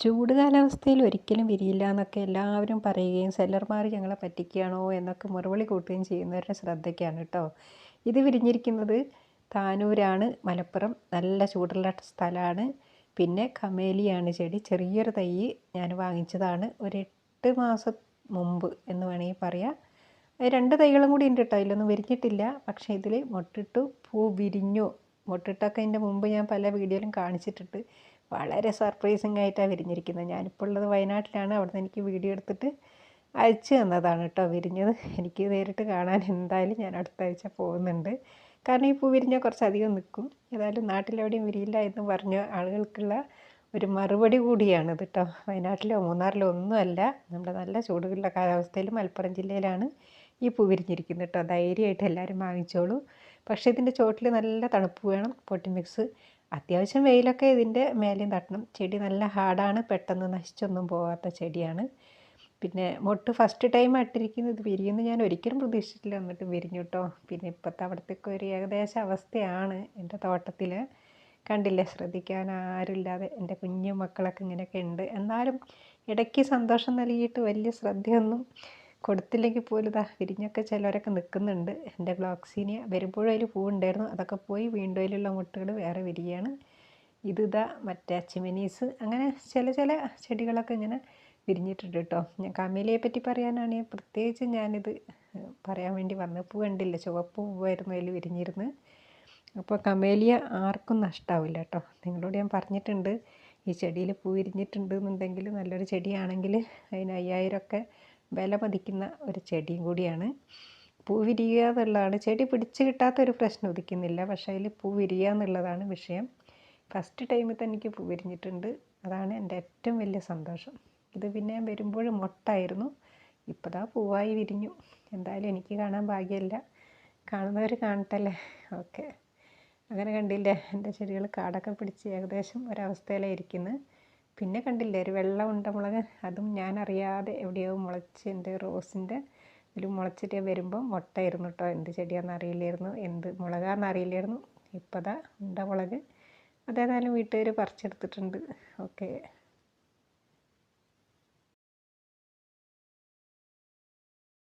ചൂട് കാലാവസ്ഥയിൽ ഒരിക്കലും വിരിയില്ല എന്നൊക്കെ എല്ലാവരും പറയുകയും സെല്ലർമാർ ഞങ്ങളെ പറ്റിക്കുകയാണോ എന്നൊക്കെ മുറവിളി കൂട്ടുകയും ചെയ്യുന്നവരുടെ ശ്രദ്ധയ്ക്കാണ് കേട്ടോ ഇത് വിരിഞ്ഞിരിക്കുന്നത് താനൂരാണ് മലപ്പുറം. നല്ല ചൂടുള്ള സ്ഥലമാണ്. പിന്നെ കമേലിയാണ് ചെടി. ചെറിയൊരു തൈ ഞാൻ വാങ്ങിച്ചതാണ്. ഒരു എട്ട് മാസം മുമ്പ് എന്ന് വേണമെങ്കിൽ പറയാം. രണ്ട് തൈകളും കൂടി ഉണ്ട് കേട്ടോ അതിലൊന്നും വിരിഞ്ഞിട്ടില്ല. പക്ഷേ ഇതിൽ മൊട്ടിട്ടു പൂ വിരിഞ്ഞു. മൊട്ടിട്ടൊക്കെ അതിന്റെ മുമ്പ് ഞാൻ പല വീഡിയോയിലും കാണിച്ചിട്ടുണ്ട്. വളരെ സർപ്രൈസിങ് ആയിട്ടാണ് വിരിഞ്ഞിരിക്കുന്നത്. ഞാനിപ്പോൾ ഉള്ളത് വയനാട്ടിലാണ്. അവിടെ നിന്ന് എനിക്ക് വീഡിയോ എടുത്തിട്ട് അയച്ചു തന്നതാണ് കേട്ടോ വിരിഞ്ഞത്. എനിക്ക് നേരിട്ട് കാണാൻ എന്തായാലും ഞാൻ അടുത്ത ആഴ്ച പോകുന്നുണ്ട്. കാരണം ഈ പൂ വിരിഞ്ഞാൽ കുറച്ചധികം നിൽക്കും ഏതായാലും നാട്ടിലെവിടെയും വിരിയില്ല എന്ന് പറഞ്ഞ ആളുകൾക്കുള്ള ഒരു മറുപടി കൂടിയാണ് ഇത് കേട്ടോ. വയനാട്ടിലോ മൂന്നാറിലോ ഒന്നുമല്ല. നമ്മുടെ നല്ല ചൂടുകളുടെ കാലാവസ്ഥയിൽ മലപ്പുറം ജില്ലയിലാണ് ഈ പൂ വിരിഞ്ഞിരിക്കുന്നത് കേട്ടോ. ധൈര്യമായിട്ട് എല്ലാവരും വാങ്ങിച്ചോളൂ. പക്ഷേ ഇതിന്റെ ചോട്ടിൽ നല്ല തണുപ്പ് വേണം. പൊട്ടി മിക്സ് അത്യാവശ്യം വെയിലൊക്കെ ഇതിന്റെ മേലെയും തട്ടണം. ചെടി നല്ല ഹാർഡാണ് പെട്ടെന്ന് നശിച്ചൊന്നും പോകാത്ത ചെടിയാണ്. പിന്നെ മൊട്ട് ഫസ്റ്റ് ടൈം ഇട്ടിരിക്കുന്നത് വിരിയുന്നു ഞാൻ ഒരിക്കലും പ്രതീക്ഷിച്ചിട്ടില്ല. എന്നിട്ട് വിരിഞ്ഞു കേട്ടോ പിന്നെ ഇപ്പോഴത്തെ അവിടത്തേക്ക് ഒരു ഏകദേശ അവസ്ഥയാണ് എന്റെ തോട്ടത്തിൽ കണ്ടില്ലേ? ശ്രദ്ധിക്കാൻ ആരുമില്ലാതെ എന്റെ കുഞ്ഞു മക്കളൊക്കെ ഇങ്ങനെയൊക്കെ ഉണ്ട്. എന്നാലും ഇടയ്ക്ക് സന്തോഷം നൽകിയിട്ട് വലിയ ശ്രദ്ധയൊന്നും കൊടുത്തില്ലെങ്കിൽ പോലും ഇതാ വിരിഞ്ഞൊക്കെ ചിലവരൊക്കെ നിൽക്കുന്നുണ്ട്. എന്റെ ഗ്ലോക്സീനിയ വരുമ്പോഴും അതിൽ പൂവുണ്ടായിരുന്നു. അതൊക്കെ പോയി വീണ്ടും അതിലുള്ള മുട്ടുകൾ വേറെ വിരിയാണ്. ഇത് ഇതാ മറ്റേ ചിമിനീസ് അങ്ങനെ ചില ചില ചെടികളൊക്കെ ഇങ്ങനെ വിരിഞ്ഞിട്ടുണ്ട് കേട്ടോ. ഞാൻ കമേലിയെ പറ്റി പറയാനാണെങ്കിൽ പ്രത്യേകിച്ച് ഞാനിത് പറയാൻ വേണ്ടി വന്നത് പൂ കണ്ടില്ല. ചുവപ്പ് പൂവായിരുന്നു അതിൽ വിരിഞ്ഞിരുന്ന്. അപ്പോൾ കമേലിയ ആർക്കും നഷ്ടാവില്ല കേട്ടോ. നിങ്ങളോട് ഞാൻ പറഞ്ഞിട്ടുണ്ട്. ഈ ചെടിയിൽ പൂ വിരിഞ്ഞിട്ടുണ്ട് എന്നുണ്ടെങ്കിൽ നല്ലൊരു ചെടിയാണെങ്കിൽ അതിന് അയ്യായിരമൊക്കെ വില പതിക്കുന്ന ഒരു ചെടിയും കൂടിയാണ്. പൂ വിരിയുക എന്നുള്ളതാണ്. ചെടി പിടിച്ച് കിട്ടാത്തൊരു പ്രശ്നം ഉദിക്കുന്നില്ല. പക്ഷേ അതിൽ പൂ വിരിയുക എന്നുള്ളതാണ് വിഷയം. ഫസ്റ്റ് ടൈമിൽ തന്നെ എനിക്ക് പൂ വിരിഞ്ഞിട്ടുണ്ട്. അതാണ് എന്റെ ഏറ്റവും വലിയ സന്തോഷം. ഇത് പിന്നെ വരുമ്പോൾ മൊട്ടായിരുന്നു. ഇപ്പോൾ പൂവായി വിരിഞ്ഞു. എന്തായാലും എനിക്ക് കാണാൻ ഭാഗ്യമില്ല. കാണുന്നവർ കാണട്ടല്ലേ? ഓക്കെ. അങ്ങനെ കണ്ടില്ലേ? എന്റെ ചെടികൾ കാടൊക്കെ പിടിച്ച് ഏകദേശം ഒരവസ്ഥയിലായിരിക്കുന്നത് പിന്നെ കണ്ടില്ലേ ഒരു വെള്ള ഉണ്ടമുളക് അതും ഞാൻ അറിയാതെ എവിടെയോ മുളച്ച് എന്റെ റോസിന്റെ ഇതിൽ മുളച്ചിട്ട് വരുമ്പോൾ മുട്ടയായിരുന്നു കേട്ടോ എന്ത് ചെടിയാണെന്ന് അറിയില്ലായിരുന്നു. എന്ത് മുളകാന്ന് അറിയില്ലായിരുന്നു. ഇപ്പോൾ ദാ ഉണ്ടമുളക്. അതേതായാലും വീട്ടുകാർ പറിച്ചെടുത്തിട്ടുണ്ട്. ഓക്കെ.